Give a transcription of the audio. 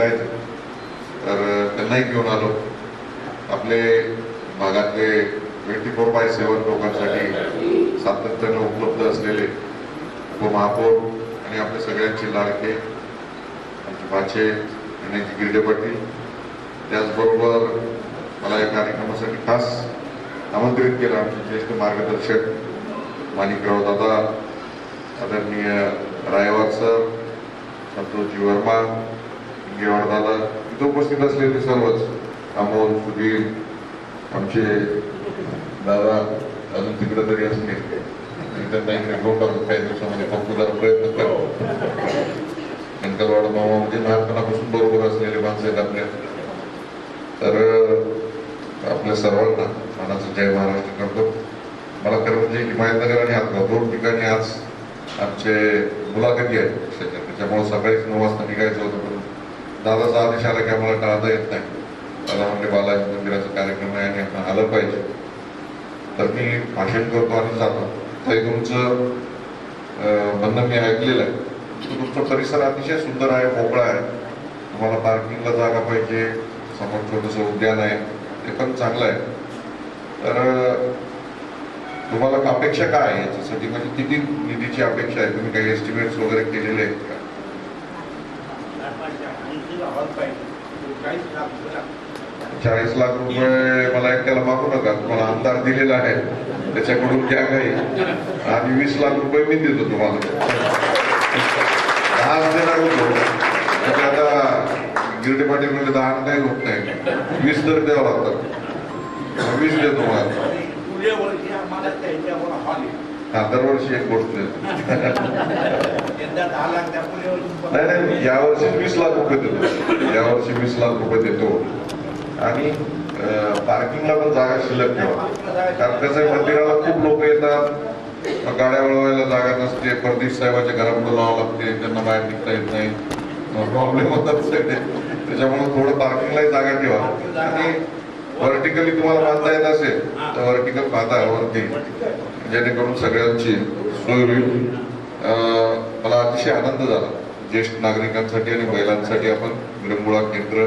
बघायचं तर त्यांनाही घेऊन आलो. आपले भागातले ट्वेंटी फोर बाय सेवन लोकांसाठी सातत्यानं उपलब्ध असलेले उपमहापौर आणि आपले सगळ्यांचे लाडके आमचे भाचे आणि गिरडे पाटील. त्याचबरोबर मला या कार्यक्रमासाठी खास आमंत्रित केलं आमचे ज्येष्ठ मार्गदर्शक माणिकराव दादा आदरणीय रायवार सर संतोषजी वर्मा दादा इथं उपस्थित असलेले सर्वच अमोल सुधीर आमचे दादा अजून तिकडे तरी असले त्यांना इकडे टाकतो काही दिवसामध्ये जरा प्रयत्न करतो अंकलवाड मामा म्हणजे लहानपणापासून बरोबर असलेले माणसं आहेत आपल्या तर आपल्या सर्वांना मनाचं जय महाराष्ट्र करतो. मला खरं म्हणजे हिमायतनगर आणि हातगाव दोन ठिकाणी आज आमचे मुलाखती आहेत. त्याच्यामुळे सकाळीच नऊ वाजता निघायचं होतं पण दादाचा आदेश आला की आम्हाला टाळता येत नाही. दादा म्हणजे बालाजी मंदिराचा कार्यक्रम आहे आणि आपण आलं पाहिजे. तर मी भाषण करतो आणि जातो. तरी तुमचं म्हणणं मी ऐकलेलं आहे. तुमचा परिसर अतिशय सुंदर आहे मोकळा आहे. तुम्हाला पार्किंगला जागा पाहिजे समोर छोटंसं उद्यान आहे ते पण चांगलं आहे. तर तुम्हाला अपेक्षा काय आहे याच्यासाठी? म्हणजे किती निधीची अपेक्षा आहे? तुम्ही काही एस्टिमेट्स वगैरे केलेले आहेत का? चाळीस लाख रुपये मला एकट्याला मागू नका. तुम्हाला आमदार दिलेला आहे. त्याच्याकडून घ्या काही. आणि वीस लाख रुपये मी देतो तुम्हाला. दहा देणार होतो. म्हणजे आता गिरडे पाटील म्हणजे दहा नाही होत नाही. वीस तर द्यावं लागतात वीस देतो मला. हा दरवर्षी एक गोष्ट नाही नाही यावर्षी वीस लाख रुपये देतो. यावर्षी वीस लाख रुपये देतो. आणि पार्किंगला पण जागा शिल्लक ठेवा. कारण कसं मंदिराला खूप लोक येतात. मग गाड्या वळवायला जागा नसते. परदेश साहेबाच्या घरापुढे लावावं लागते. त्यांना बाहेर निघता येत नाही. प्रॉब्लेम होतात त्याच्यामुळे थोडं पार्किंगलाही जागा ठेवा. आणि व्हर्टिकली तुम्हाला बांधता येत असेल तर व्हर्टिकल बांधा वरती जेणेकरून सगळ्यांची सोय होईल मला अतिशय आनंद झाला. ज्येष्ठ नागरिकांसाठी आणि महिलांसाठी आपण विरंगुळा केंद्र